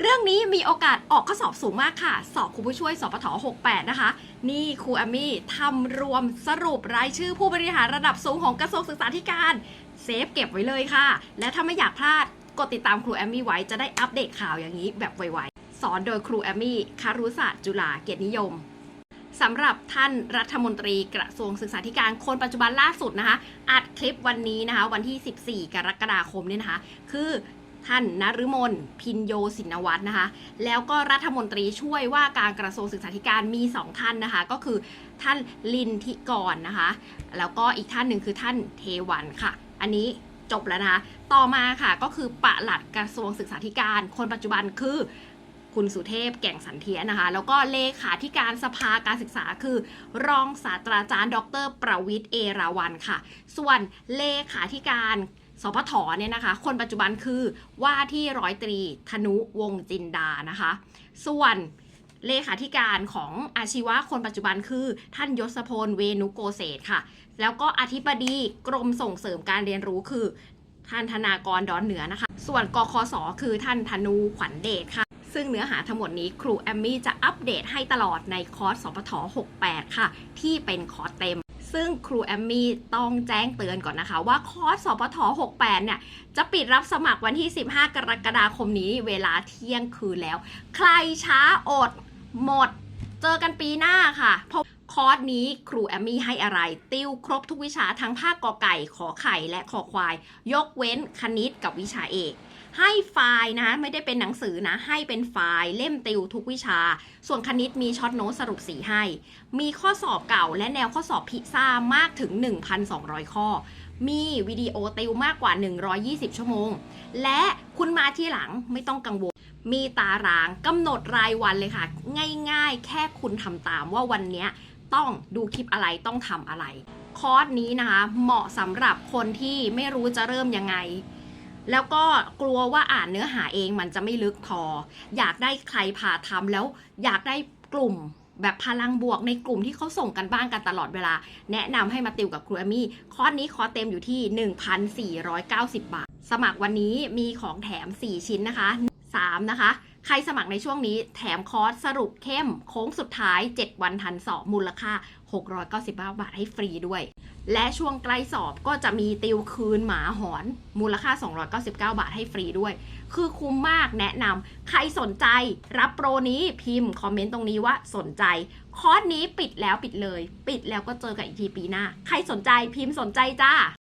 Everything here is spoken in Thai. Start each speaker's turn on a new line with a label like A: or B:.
A: เรื่องนี้มีโอกาสออกข้อสอบสูงมากค่ะ สอบครูผู้ช่วยสปท68 นะคะ นี่ครูแอมมี่ทำรวมสรุปรายชื่อผู้บริหารระดับสูงของกระทรวงศึกษาธิการ เซฟเก็บไว้เลยค่ะ และถ้าไม่อยากพลาดกดติดตามครูแอมมี่ไว้จะได้อัปเดตข่าวอย่างนี้แบบไวๆ สอนโดยครูแอมมี่คารุศาสตร์จุฬาเกียรตินิยมสำหรับท่านรัฐมนตรีกระทรวงศึกษาธิการคนปัจจุบันล่าสุดนะคะ อัดคลิปวันนี้นะคะ วันที่ 14 กรกฎาคมเนี่ยนะคะ คือ ท่านนฤมลพินโยสินวัฒน์นะคะ แล้วก็รัฐมนตรีช่วยว่าการกระทรวงศึกษาธิการมี 2 ท่านนะคะ ก็คือท่านลินทิกรนะคะ แล้วก็อีกท่านหนึ่งคือท่านเทวันค่ะ อันนี้จบแล้วนะคะ ต่อมาค่ะก็คือปหลัดกระทรวงศึกษาธิการ คนปัจจุบันคือคุณสุเทพแก่งสันเทียนะคะ แล้วก็เลขาธิการสภาการศึกษาคือ รองศาสตราจารย์ ดร ประวิทย์เอราวันค่ะ ส่วนเลขาธิการ สพทเนี่ยนะคะ คนปัจจุบันคือว่าที่ร้อยตรีธนุวงจินดานะคะ ส่วนเลขาธิการของอาชีวะคนปัจจุบันคือท่านยศพลเวนุโกเศษค่ะ แล้วก็อธิบดีกรมส่งเสริมการเรียนรู้คือ ท่านธนากรดอนเหนือนะคะ ส่วนกคสคือท่านธนูขวัญเดชค่ะ ซึ่งเนื้อหาทั้งหมดนี้ครูแอมมี่จะอัปเดตให้ตลอดในคอร์สสปท68 ค่ะ ที่เป็นคอร์สเต็ม ซึ่งครูแอมมี่ต้องแจ้งเตือนก่อนนะคะ ว่าคอร์สสปท68 เนี่ย จะปิดรับสมัครวันที่ 15 กรกฎาคมนี้เวลาเที่ยงคืนแล้ว ใครช้าอดหมด เจอกันปีหน้าค่ะ เพราะคอร์สนี้ครูแอมมี่ให้อะไร ติวครบทุกวิชาทั้งภาคกอไก่ ขอไข่และขอควาย ยกเว้นคณิตกับวิชาเอก ให้ไฟล์นะไม่ได้เป็นหนังสือนะ ให้เป็นไฟล์เล่มติวทุกวิชา ส่วนคณิตมีช็อตโน้ตสรุปสีให้ มีข้อสอบเก่าและแนวข้อสอบพิซซ่ามากถึง 1,200 ข้อ มีวิดีโอติวมากกว่า 120 ชั่วโมง และคุณมาที่หลังไม่ต้องกังวล มีตารางกำหนดรายวันเลยค่ะ ง่ายๆ แค่คุณทำตามว่าวันนี้ต้องดูคลิปอะไรต้องทำอะไร คอร์สนี้นะคะเหมาะสำหรับคนที่ไม่รู้จะเริ่มยังไง แล้วก็กลัวว่าอ่านเนื้อหาเองมันจะไม่ลึกพอ อยากได้ใครพาทำแล้วอยากได้กลุ่มแบบพลังบวกในกลุ่มที่เขาส่งกันบ้านกันตลอดเวลา แนะนำให้มาติวกับครูแอมมี่คอร์สนี้คอร์สเต็มอยู่ที่ 1,490 บาท สมัครวันนี้มีของแถม 4 ชิ้นนะคะ 3 นะคะ ใครสมัครในช่วงนี้แถมคอร์สสรุปเข้ม โค้งสุดท้าย 7 วันทันสอบมูลค่า 699 บาทให้ฟรีด้วย และช่วงใกล้สอบก็จะมีติวคืนหมาหอน มูลค่า 299 บาทให้ฟรีด้วย คือคุ้มมากแนะนำใครสนใจรับโปรนี้พิมพ์คอมเมนต์ตรงนี้ว่าสนใจ คอร์สนี้ปิดแล้วปิดเลย ปิดแล้วก็เจอกันอีกทีปีหน้า ใครสนใจพิมพ์สนใจจ้า